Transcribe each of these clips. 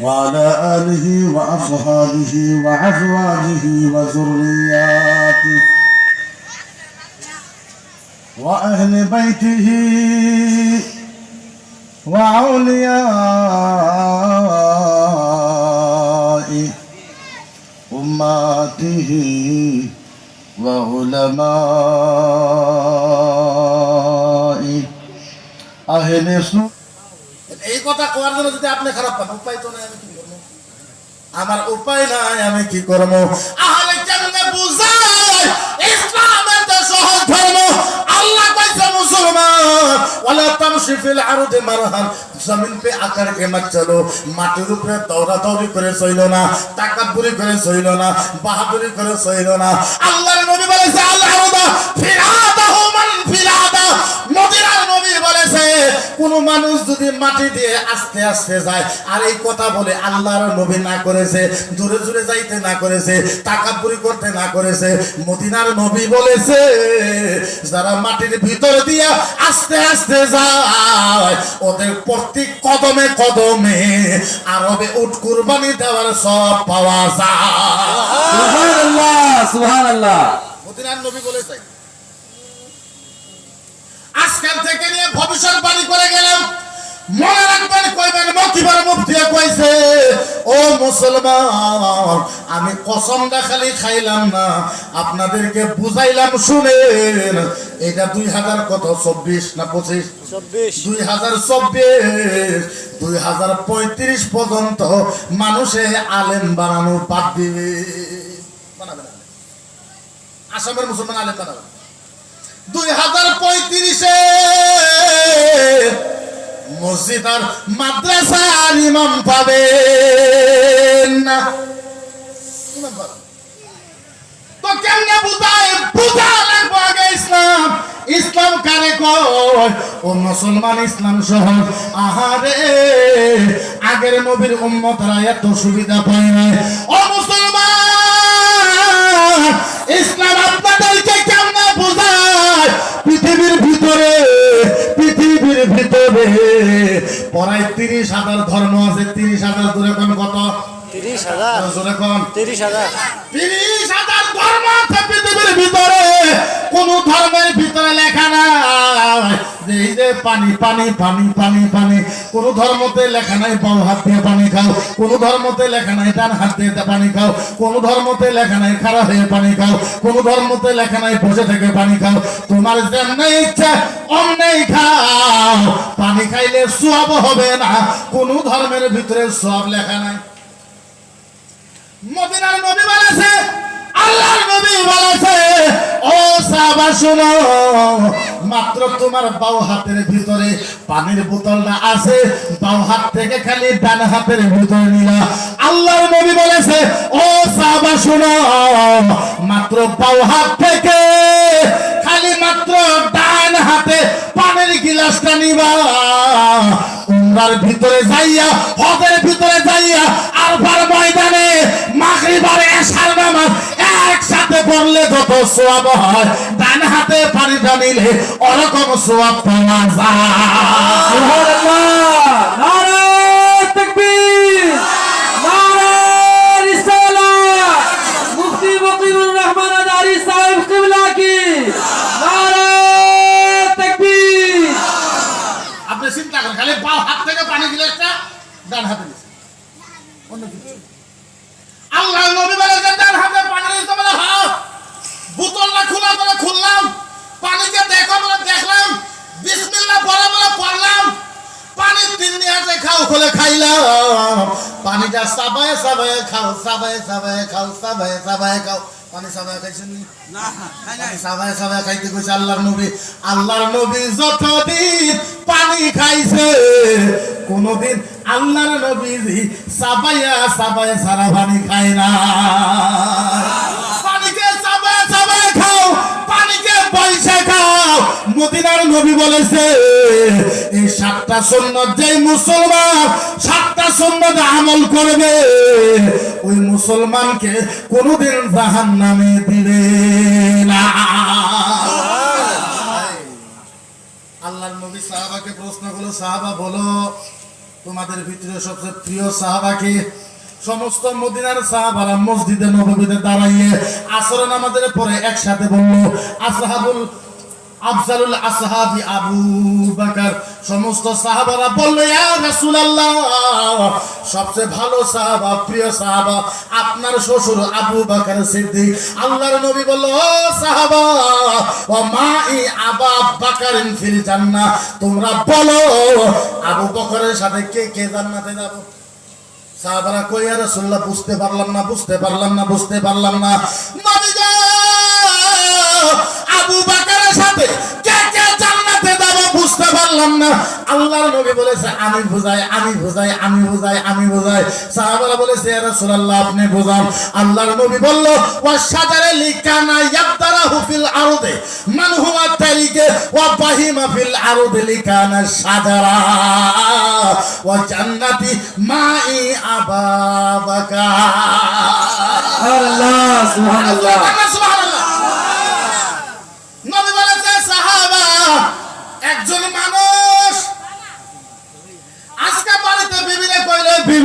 وعلى آله وأصحابه وأزواجه وذرياته وأهل بيته وأولياء أماته وعلماء أهل سنة কথা কোয়ার জন্য যদি আপনি খারাপ পান, উপায় তো নাই আমার উপায় নাই, আমি কি করব? আল্লাহ উপরে করে না করে না করে না। আল্লাহ মান ফিরাদা মদিনার নবী বলেছে কোন মানুষ যদি মাটি দিয়ে আস্তে আস্তে যায় আর এই কথা বলে আল্লাহর নবী না করেছে জোরে জোরে যাইতে না করেছে তাকাপুরি করতে না করেছে মদিনার নবী বলেছে যারা মাটির ভিতর দিয়া আস্তে আস্তে যায় ওদের প্রত্যেক কদমে কদমে আরবে উট কুরবানি দেওয়ার সব পাওয়া যায়। সুবহানাল্লাহ সুবহানাল্লাহ। মদিনার নবী বলেছে আজকাল থেকে নিয়ে ভবিষ্যৎ ভবিষ্যৎবাণী করে গেলাম মনে রাখবেন কইবেন মকিবার মুফতিয়া কইছে ও মুসলমান আমি কসমটা খালি খাইলাম না আপনাদেরকে বুঝাইলাম শুনেন এটা দুই হাজার কত চব্বিশ না পঁচিশ? দুই হাজার চব্বিশ দুই হাজার পঁয়ত্রিশ পর্যন্ত মানুষে আলেম বানানো বাদ দিবে। আসামের মুসলমান আলেম বানাবে দুই হাজার পঁয়ত্রিশে মসজিদ আর মাদ্রাসার ইমাম পাবে না। তো কেমনে বুঝায়? বুঝা লাগবো আগে ইসলাম। ইসলাম কারে ও মুসলমান ইসলাম সহজ আহারে, আগের নবীর উম্মতরা এত সুবিধা পায় না ও মুসলমান পড়ায় তিরিশ হাজার ধর্ম আছে তিরিশ হাজার দূরে কোন কত? তিরিশ হাজার। তিরিশ হাজার। তিরিশ হাজার ধর্ম আছে পৃথিবীর ভিতরে। কোন ধর্মের ভিতরে লেখা না এই যে পানি পানি পানি পানি পানি কোন ধর্মতে লেখা নাই, বাম হাত দিয়ে পানি খাও। কোন ধর্মতে লেখা নাই, ডান হাত দিয়ে পানি খাও। কোন ধর্মতে লেখা নাই খারাপ হয়ে পানি খাও। কোন ধর্মতে লেখা নাই, বসে থেকে পানি খাও। তোমার যেমনি ইচ্ছা অমনেই খাও। পানি খাইলে সব হবে না। কোন ধর্মের ভিতরে সব লেখা নাই। মদিনার নবী বলেছে, আল্লাহর নবী বলেছে, ও সাহাবা, শুনো। মাত্র তোমার বাউ হাতের ভিতরে পানির বোতলটা আছে। বাউ হাত থেকে খালি ডান হাতের ভিতরে নিলা। আল্লাহর নবী বলেছে, ও সাহাবা, শুনো, মাত্র বাউ হাত থেকে খালি মাত্র ডান হাতে পানির গিলাসটা নিবা। উমরার ভিতরে যাইয়া, হজের ভিতরে যাইয়া আরফার ময়দানে মাগরিবার এশার নামাজ পড়লে যত সোয়াব হয় ডান হাতে পানিটা নিলে ওরকম সোয়াব পাওয়া যায় সুবহানাল্লাহ নারে তাকবীর নারে রিসালাত মুফতি মুকিমুর রহমান আদারি সাহেব কিবলা কি নারে তাকবীর আপনি চিন্তা করেন খালি বাম হাত থেকে পানি দিলে একটা ডান হাতে দিচ্ছে অন্য কিছু না। আল্লাহ নবী বলেছেন ডান হাতে পানি দিতে বলে হ্যাঁ বোতলটা খোলা বলে খুললাম পানিকে দেখো বলে দেখলাম বিসমিল্লাহ বলে বলে পড়লাম পানি তিন খাও খোলে খাইলাম। পানিটা সাবায় সাবায় খাও সাবায় সাবায় খাও সাবায় সাবায় খাও। পানি সাবায় খাইছেন নি? সাবায় সাবায় খাইতে কইছে আল্লাহর নবী। আল্লাহর নবী যতদিন পানি খাইছে কোনদিন আল্লাহর নবী সাবায় সারা পানি খায় না। মুসলমানকে কোনোদিন জাহান নামে দিবে না। আল্লাহর নবী সাহাবাকে প্রশ্ন করল, সাহাবা, বলো, তোমাদের ভিতরে সবচেয়ে প্রিয় সাহাবাকে সমস্ত মদিনার সাহাবারা মসজিদে নববীতে দাঁড়াইয়ে আসর নামাজের পরে একসাথে বলল, আসহাবুল আফজালুল আসহাবি আবু বাকার। সমস্ত সাহাবারা বলল, ইয়া রাসূলুল্লাহ, সবচেয়ে ভালো সাহাবা, প্রিয় সাহাবা, আপনার শ্বশুর আবু বাকার সিদ্দিক। আল্লাহর নবী বলল, ও সাহাবা, ও মা ই আবা বাকারিন ফিল জান্নাহ। তোমরা বলো, আবু বকরের সাথে কে কে জান্নাতে যাব? সাহাবারা কইয়া রাসূলুল্লাহ বুঝতে পারলাম না বুঝতে পারলাম না বুঝতে পারলাম না। নবী গো, আবু বকরের সাথে কে কে জান্নাতে যাব বুঝতে পারলাম না। আল্লাহর নবী বলেছে আমি বুঝাই আমি বুঝাই আমি বুঝাই আমি বুঝাই। সাহাবারা বলেছে ইয়া রাসূলুল্লাহ আপনি বুঝান। আল্লাহর নবী বলল ওয়া শাজারে লিকানা ইয়াবতারাহু ফিল আরদে মান হুয়া তারিকে ওয়া বাহিমা ফিল আরদে লিকানা শাজারা ওয়া জান্নাতি মাই আবা বাকার আল্লাহ সুবহানাল্লাহ।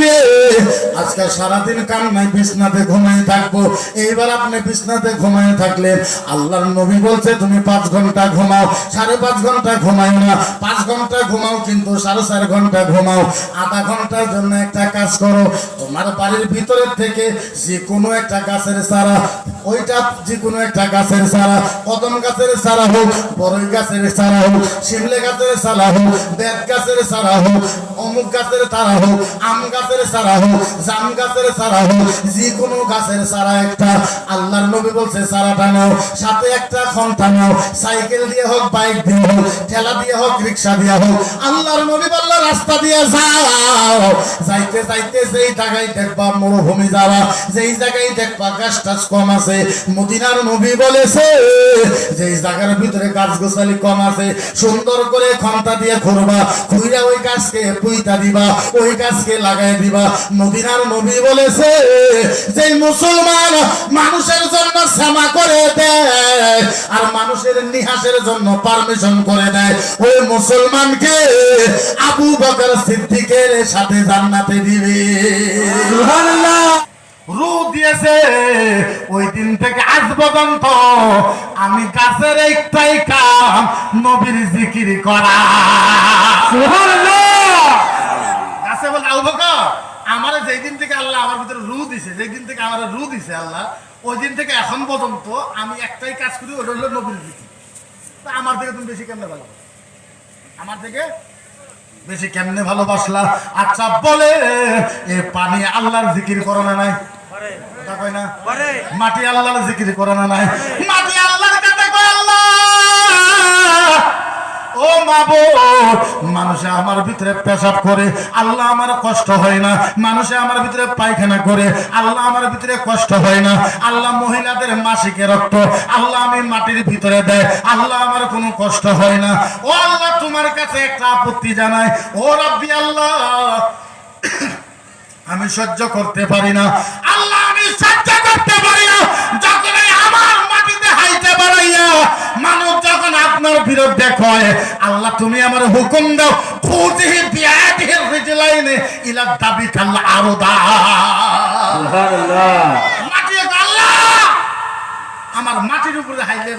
Yeah. আজকে সারাদিন কান্নায় বিছনাতে ঘুমিয়ে থাকব। এইবার আপনি বিছনাতে ঘুমিয়ে থাকলেন আল্লাহর নবী বলছে, তুমি পাঁচ ঘণ্টা ঘুমাও। সাড়ে পাঁচ ঘণ্টা ঘুমাও না। পাঁচ ঘণ্টা ঘুমাও কিন্তু সাড়ে চার ঘণ্টা ঘুমাও। আধা ঘণ্টার জন্য একটা কাজ করো। তোমার বাড়ির ভিতরের থেকে যে কোনো একটা গাছের চারা, ওইটা যে কোনো একটা গাছের চারা, কদম গাছের চারা হোক বড়ই গাছের চারা হোক, শিমলে গাছের চারা হোক, বেত গাছের চারা হোক, অমুক গাছের চারা হোক, আম গাছের চারা হোক জাম গাছের সারা হোক যে কোনো গাছের সারা একটা, আল্লাহর নবী বলছে সারাটা নাও, সাথে একটা খন্তা নাও, সাইকেল দিয়ে হোক, বাইক দিয়ে হোক, ঠেলা দিয়ে হোক, রিক্সা দিয়ে হোক, আল্লাহর নবী রাস্তা দিয়ে যাও। যাইতে যাইতে যেই জায়গায় দেখবা মরুভূমি যাওয়া যেই জায়গায় দেখবা গাছ টাছ কম আছে, মদিনার নবী বলেছে, যেই জায়গার ভিতরে গাছ গোছালি কম আছে, সুন্দর করে খন্তা দিয়ে ঘুরবা ঘুরে ওই গাছকে পুইতা দিবা, ওই গাছকে লাগাই দিবা। মদিনার নবী বলেছে যে মুসলমান মানুষের জন্য ক্ষমা করে দেয়, আর মানুষের নিহাসের জন্য পারমিশন করে দেয়, ওই মুসলমানকে আবু বকর সিদ্দিকের সাথে জান্নাতে দিবে। সুবহানাল্লাহ। রু দিয়েছে ওই দিন থেকে আজ পর্যন্ত আমি গাছের একটাই কাম নবীর জিকির করা। গাছে বলে আমার যেই দিন থেকে আল্লাহ আমার ভিতরে রু দিছে যেই দিন থেকে আমার রু দিছে আল্লাহ ওই দিন থেকে এখন পর্যন্ত আমি একটাই কাজ করি ওটা হলো নবীর জিকির। আমার থেকে তুমি বেশি কেমনে ভালো? আমার থেকে বেশি কেমনে ভালোবাসলা আচ্ছা বলে এ পানি আল্লাহর জিকির করো না নাই? কথা কয় না? মাটি আল্লাহর জিকির করো না নাই? ও মাবো মানুষে আমার ভিতরে পেশাব করে, আল্লাহ আমার কষ্ট হয় না। মানুষে আমার ভিতরে পায়খানা করে, আল্লাহ আমার ভিতরে কষ্ট হয় না। আল্লাহ মহিলাদের মাসিকে রক্ত, আল্লাহ আমি মাটির ভিতরে দেয়, আল্লাহ আমার কোনো কষ্ট হয় না। ও আল্লাহ, তোমার কাছে একটা আপত্তি জানাই। ও রাব্বি আল্লাহ, আমি সহ্য করতে পারি না। আল্লাহ, আমি সহ্য করতে পারি না যখন এই আমার মাটিতে হাইতে বাড়াইয়া মানুষ যখন আপনার বিরুদ্ধে কয় আল্লাহ তুমি আমার হুকুম দাও। খুদিহি বিয়াদিহি রিজলাইনে ইলা দাবি কাল্লা আরও দা। সুবহানাল্লাহ। মাটি আল্লাহ। আমার মাটির উপরে হাইলে